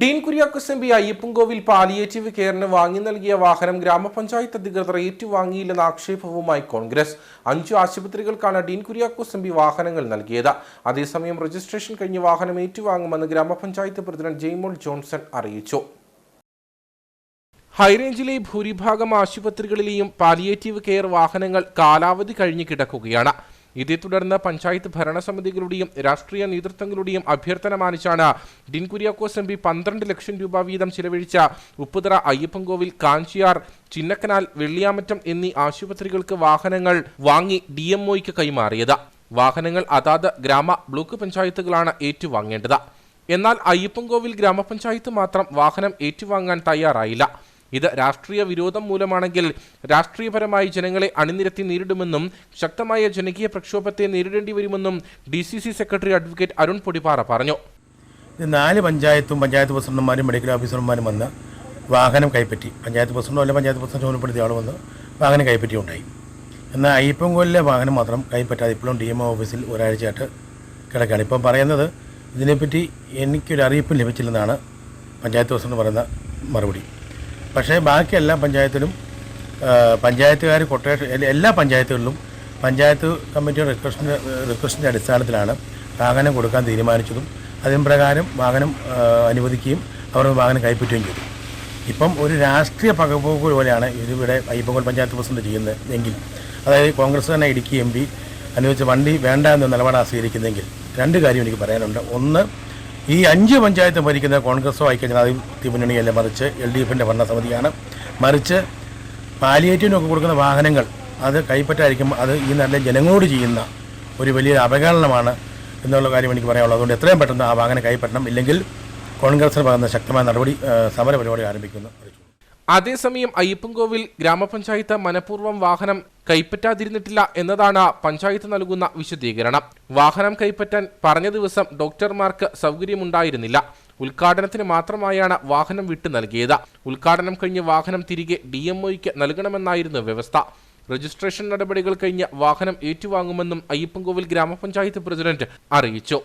Dean Kuriakose M Ayyappancoil palliative കെയറിന് വാങ്ങി നൽകിയ വാഹനം ഗ്രാമപഞ്ചായത്ത് അധികൃതർ ഏറ്റുവാങ്ങിയില്ലെന്ന ആക്ഷേപവുമായി കോൺഗ്രസ്. അഞ്ചു ആശുപത്രികൾക്കാണ് ഡീൻ കുര്യാക്കോസ് വാഹനങ്ങൾ നൽകിയത്. അതേസമയം രജിസ്ട്രേഷൻ കഴിഞ്ഞ് വാഹനം ഏറ്റുവാങ്ങുമെന്ന് ഗ്രാമപഞ്ചായത്ത് പ്രസിഡന്റ് ജെയ്മോൾ ജോൺസൺ അറിയിച്ചു. ഹൈറേഞ്ചിലെ ഭൂരിഭാഗം ആശുപത്രികളിലെയും പാലിയേറ്റീവ് കെയർ വാഹനങ്ങൾ കാലാവധി കഴിഞ്ഞ് കിടക്കുകയാണ്. ഇതേ തുടർന്ന് പഞ്ചായത്ത് ഭരണസമിതികളുടെയും രാഷ്ട്രീയ നേതൃത്വങ്ങളുടെയും അഭ്യർത്ഥന മാനിച്ചാണ് ഡിൻ കുര്യാക്കോസ് എം പി പന്ത്രണ്ട് ലക്ഷം രൂപ വീതം ചിലവഴിച്ച ഉപ്പുതറ അയ്യപ്പൻകോവിൽ കാഞ്ചിയാർ ചിന്നക്കനാൽ വെള്ളിയാമറ്റം എന്നീ ആശുപത്രികൾക്ക് വാഹനങ്ങൾ വാങ്ങി ഡി എം കൈമാറിയത്. വാഹനങ്ങൾ അതാത് ഗ്രാമ ബ്ലോക്ക് പഞ്ചായത്തുകളാണ് ഏറ്റുവാങ്ങേണ്ടത്. എന്നാൽ അയ്യപ്പൻകോവിൽ ഗ്രാമപഞ്ചായത്ത് മാത്രം വാഹനം ഏറ്റുവാങ്ങാൻ തയ്യാറായില്ല. ഇത് രാഷ്ട്രീയ വിരോധം മൂലമാണെങ്കിൽ രാഷ്ട്രീയപരമായി ജനങ്ങളെ അണിനിരത്തി നേരിടുമെന്നും ശക്തമായ ജനകീയ പ്രക്ഷോഭത്തെ നേരിടേണ്ടി വരുമെന്നും D secretary advocate Arun Podippara പറഞ്ഞു. നാല് പഞ്ചായത്തും പഞ്ചായത്ത് പ്രസിഡന്റുമാരും മെഡിക്കൽ ഓഫീസർമാരും വന്ന് വാഹനം കൈപ്പറ്റി പഞ്ചായത്ത് പ്രസിഡന്റോ അല്ലെങ്കിൽ പഞ്ചായത്ത് പ്രസിഡന്റ് ചുമതലപ്പെടുത്തിയ ആൾ വന്ന് വാഹനം കൈപ്പറ്റി ഉണ്ടായി എന്നാൽ അയ്യപ്പൻകോലിലെ വാഹനം മാത്രം കൈപ്പറ്റാതെ ഇപ്പോഴും ഡി എം ഓഫീസിൽ ഒരാഴ്ചയായിട്ട് കിടക്കുകയാണ്. ഇപ്പം പറയുന്നത് ഇതിനെപ്പറ്റി എനിക്കൊരു അറിയിപ്പ് ലഭിച്ചില്ലെന്നാണ് പഞ്ചായത്ത് പ്രസിഡന്റ് പറയുന്ന മറുപടി. പക്ഷേ ബാക്കി എല്ലാ പഞ്ചായത്തിലും പഞ്ചായത്തുകാർ കൊട്ടേഷൻ എല്ലാ- പഞ്ചായത്തുകളിലും പഞ്ചായത്ത് കമ്മിറ്റി റിക്വസ്റ്റിന്റെ റിക്വസ്റ്റിന്റെ അടിസ്ഥാനത്തിലാണ് വാഹനം കൊടുക്കാൻ തീരുമാനിച്ചതും. അതിന് പ്രകാരം വാഹനം അനുവദിക്കുകയും അവർ വാഹനം കൈപ്പറ്റുകയും ചെയ്തു. ഇപ്പം ഒരു രാഷ്ട്രീയ പകപോക്ക് പോലെയാണ് ഇതിവിടെ അയ്യപ്പൻകോൽ പഞ്ചായത്ത് പ്രസിഡന്റ് ചെയ്യുന്നത് എങ്കിൽ അതായത് കോൺഗ്രസ് തന്നെ ഇടുക്കി എം പി അനുവദിച്ച വണ്ടി വേണ്ട എന്ന നിലപാടാണ് സ്വീകരിക്കുന്നതെങ്കിൽ രണ്ട് കാര്യം എനിക്ക് പറയാനുണ്ട്. ഒന്ന് ഈ അഞ്ച് പഞ്ചായത്ത് ഭരിക്കുന്ന കോൺഗ്രസോ ഐക്യജനാധിപത്യ മുന്നണിയല്ല മറിച്ച് എൽ ഡി എഫിന്റെ ഭരണസമിതിയാണ്. മറിച്ച് പാലിയേറ്റീവിനൊക്കെ കൊടുക്കുന്ന വാഹനങ്ങൾ അത് കൈപ്പറ്റായിരിക്കും അത് ഈ നല്ല ജനങ്ങളോട് ചെയ്യുന്ന ഒരു വലിയ അവഹേളനമാണ് എന്നുള്ള കാര്യം എനിക്ക് പറയാനുള്ളത്. അതുകൊണ്ട് എത്രയും പെട്ടെന്ന് ആ വാഹനം കൈപ്പറ്റണം. ഇല്ലെങ്കിൽ കോൺഗ്രസിന് പറയുന്ന ശക്തമായ നടപടി സമര പരിപാടി ആരംഭിക്കുമെന്ന് അറിയിച്ചു അതേസമയം അയ്യപ്പൻകോവിൽ ഗ്രാമപഞ്ചായത്ത് മനഃപൂർവം വാഹനം കൈപ്പറ്റാതിരുന്നിട്ടില്ല എന്നതാണ് പഞ്ചായത്ത് നൽകുന്ന വിശദീകരണം. വാഹനം കൈപ്പറ്റാൻ പറഞ്ഞ ദിവസം ഡോക്ടർമാർക്ക് സൗകര്യമുണ്ടായിരുന്നില്ല. ഉദ്ഘാടനത്തിന് മാത്രമായാണ് വാഹനം വിട്ടു നൽകിയത്. ഉദ്ഘാടനം കഴിഞ്ഞ് വാഹനം തിരികെ ഡി എം നൽകണമെന്നായിരുന്നു വ്യവസ്ഥ. രജിസ്ട്രേഷൻ നടപടികൾ കഴിഞ്ഞ് വാഹനം ഏറ്റുവാങ്ങുമെന്നും അയ്യപ്പൻകോവിൽ ഗ്രാമപഞ്ചായത്ത് പ്രസിഡന്റ് അറിയിച്ചു.